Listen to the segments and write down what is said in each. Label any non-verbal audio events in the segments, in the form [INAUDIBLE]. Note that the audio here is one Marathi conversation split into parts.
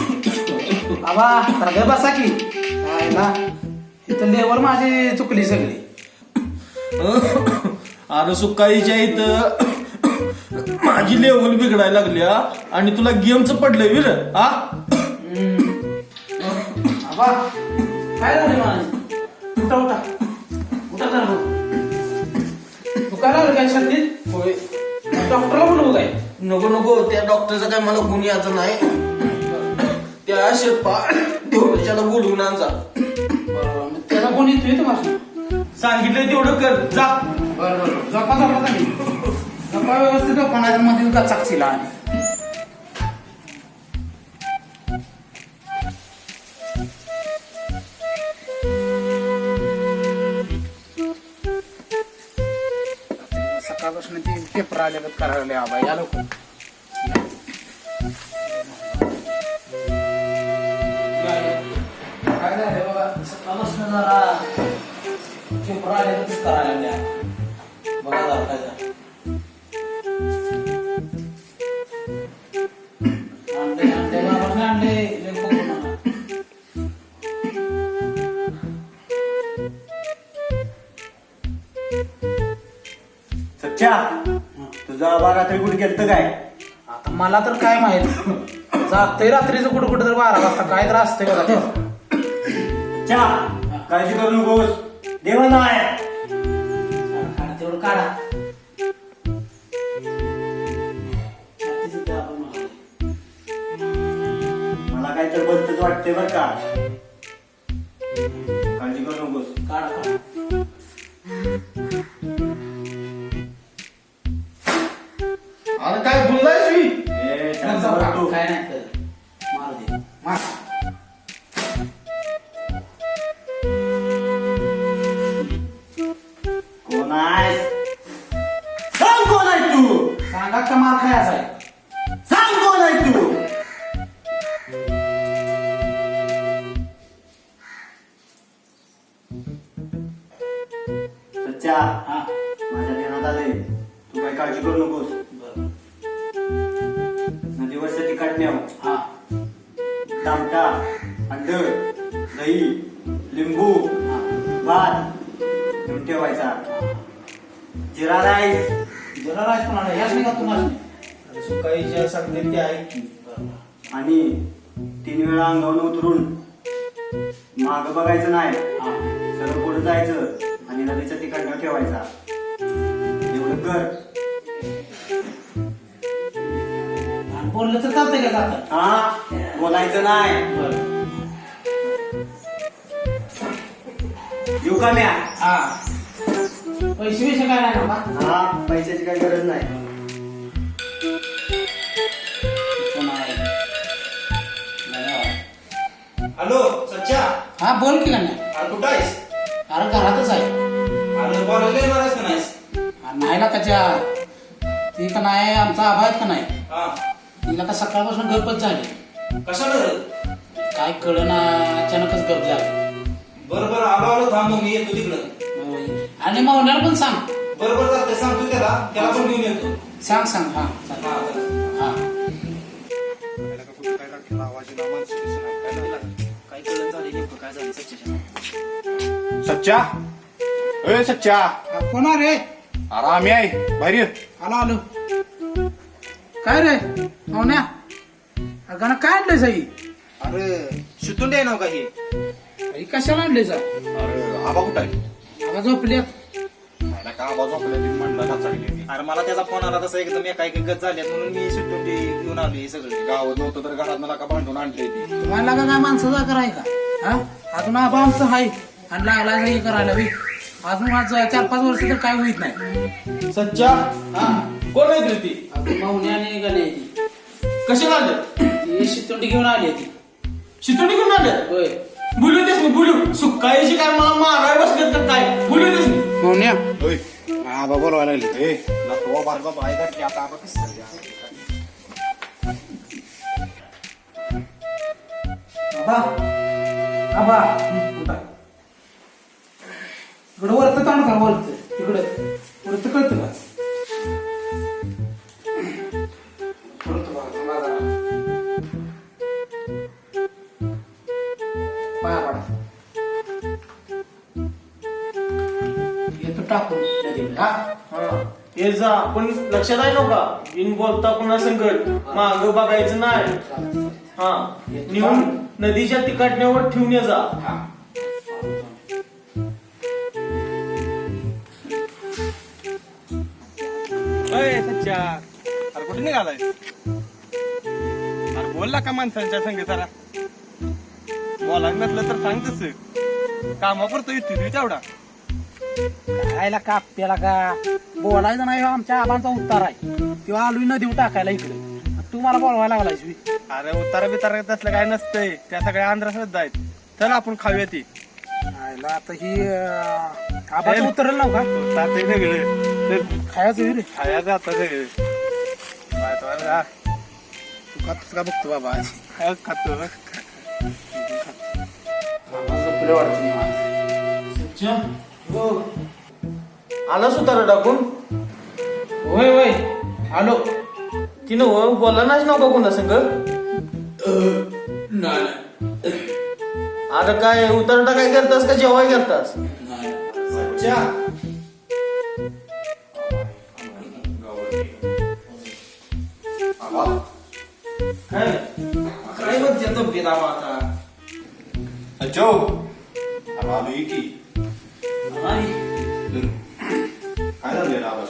बाबा तर बसा की. काय ना इथं लेवल माझी चुकली सगळी. अरे सुकाईच्या इथं माझी लेवल बिघडायला लागली हा. आणि तुला गेमचं पडलंय विर हा? बाबा काय झालं माझी? उठा उठा. उठा जरा बघू. तू काय शर्दीत होय. डॉक्टरला बोलवू काय नको नको. त्या डॉक्टरचा काय मला गुण यायचं नाही त्या शेपा तेवढ्याला बोलवून आणजा त्याचा कोण येतोय तुम्हाला सांगितलं तेवढं कर. जा. बरं बरं झोपा झोपा तुम्ही [LAUGHS] झोपा व्यवस्थित नाही मध्ये का चाकसीला पेपर आले करायला आबा या लोक काय झालं बाबा सकाळपासून जरा पेपर आले करायला बघा जरा काय झालं अंडे अंडे बाबाने अंडे लय बघू नका. सच्चा आबा रात्री कुठे गेलत काय? आता मला तर काय माहीत. जातंय रात्रीचं कुठं कुठं तर बारा वाजता. काय तर असतंय बघा ते सच्चा काळजी करू नकोस. देवा नाही काढा तेवढं काढा. मला. काय तर वाटतंय बर का. काळजी करू नकोस. काढा काढा. सच्चा हा माझ्या ध्यानात आले तू काय काळजी करू नकोस. बरं नदीवरच्या काटण्याव हा. टामटा अंड दही लिंबू भात घेऊन ठेवायचा. जिरा राईस जरा राज कोणाला याच नाही का तुम्हाला सुकाईच्या सांगते ते की. बरं आणि तीन वेळा अंगावर उतरून माग बघायचं नाही. हा सरळ पुढे जायचं आणि नदीच्या ठिकाणी ठेवायचा एवढं कर. बोललं तर चालतंय का जातं हा बोलायचं नाही. येऊ का म्या? हा. पैसे बिसे काय नाही ना बा? हा पैशाची काही गरज नाही. कोण आहे? धन्यवाद. हॅलो सच्चा. हा बोल की नाही अरे कुठं आहेस? अरे घरातच आहे बोलायला नाहीस अरे नाही ना त्याच्या ती का नाही आमचा आभार का नाही हा तिला का सकाळपासून गपच झाली कशाला रे? काय कळ ना अचानकच गप झाली बरं बरं आलो आलो थांब मग मी येतो तिकडं आणि मावण्याला पण सांग बरं बरं चालतंय सांगतो त्याला त्याला पण घेऊन येतो सांग सांग हा सांग. हा चालतंय. हा काय झालं काय झालं सच्चा? ए सच्चा. हा, कोण आहे रे अरे आम्ही आहे बाहेर ये. आलो आलो. काय रे मावण्या अगं काय आणलंय साई अरे शितून द्याय ना काही. आई कशाला आणलंय सा अरे आबा कुठं आहे? आवाज झोपले मला का आबा झोपल्या म्हणला नाचायला अरे मला त्याचा फोन आला तसा एकदम एका एक गत झाल्यात म्हणून मी सुटून ते घेऊन आलो हे सगळं. गावात नव्हतं तर घरात मला का भांडून आणले ती तुम्हाला का काय माणसाचा कराय का? हा? अजून आबा आमचं हाय. आणि लागला हे करायला बी. अजून आज चार पाच वर्ष तर काय होईत नाही. सच्चा? हा. कोण आहे ती अजून मावण्या आणि गणे ती कशाला आले ती शितुंडी घेऊन आली ती शितून घेऊन आले? होय. बोलू देस मी बोलू. सुकाईची काय मला माराय बसले तर काय? बोलू देस मी. मावण्या होय. आबा बोलवायला लागले. ए लपवा बारका बाय घातली आता आबा कसं झाली? आबा. आबा. उठा. टाकून नदीला हा? जा पण लक्षात आहे नका बिन बोलता पुन्हा संकट? माग बघायचं नाही. हा. नेऊन नदीच्या तिकाटण्यावर ठेवून ये जा. हा. अय सच्चा. अरे कुठे निघालाय? अरे बोलला का माणसांच्या संग जरा. बोलायला नसलं तर सांग तस. कामापुरतं येते तुझी तेवढा खायला का आपल्याला का? बोलायचं नाही हो आमच्या आबांचा उत्तर आहे. किंवा आलोय नदीवर टाकायला इकडे. तू मला बोलवायला लागलायस. अरे उतारा बितारा तसलं काय नसतंय. त्या सगळ्या अंधश्रद्धा आहेत. चल आपण खाऊया ती. खायला आता ही आबाचं उतरेल ना का? सगळं. खायचं रे. खायचं आता सगळं. तो का? बघतो बाबा खाय खातो. वाटतं आला सुतारा टाकून होय होय. आलो. ती नव बोलला नाच नका कोणा संग? आता काय उतरटा काय करतास का जेवाय करतास सच्चा. आबा. काय? म्हणते तब्येत आबा आता? अजो आलो ये की. काय झालं आबा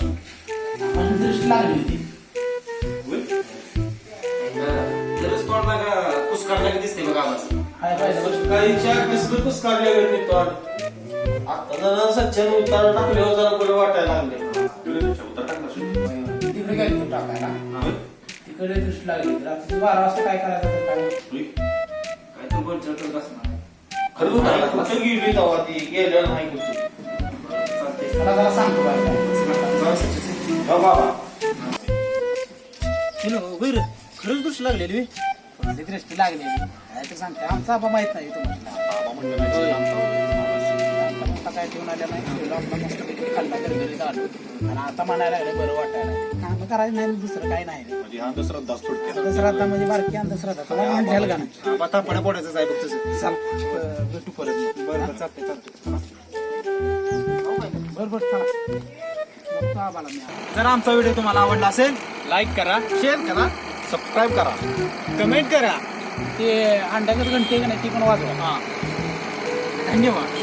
दृष्टी लागली होती हाय पाहिजे काहीच्या कसलं कुस काढल्या गेली तो आता जरा सच्चन उतार टाकल्यावर जरा बरं वाटायला लागले उतर टाकला तिकडे काय तू टाकायला तिकडे दृष्टी लागली रात्री बारा वाजता काय करायचं ते काय काय तू चटत बसणार खरं उतारला गेली तेव्हा ती? गेलं नाही कुठे? मला जरा सांगतो बाबा खरंच दृष्टी लागलेली बी? कोणती दृष्टी लागलेली? काय ते सांगते. आमचा आबा माहीत नाही तुम्हाला नाही आता काय ठेवून आल्या नाही? ठेवलं आपला मस्त पैकी खाल्ला गरगरीत आलो आणि आता म्हणायला लागले बरं वाटायला काम करायचं नाही दुसरं काही नाही. म्हणजे हा थोडक्यात. अंधश्रद्धा म्हणजे बारकी अंधश्रद्धा तुला म्हणून घ्यायला का नाही? आता पण पोटायचं आहे बघ तुझं चाल अं, भेटू परत. बरं बरं चालतंय चालतंय. जर आमचा व्हिडिओ तुम्हाला आवडला असेल लाईक करा शेअर करा सबस्क्राईब करा. कमेंट करा. ते अंड्याचं घंटे का नाही ती पण वाजवा. हा. धन्यवाद.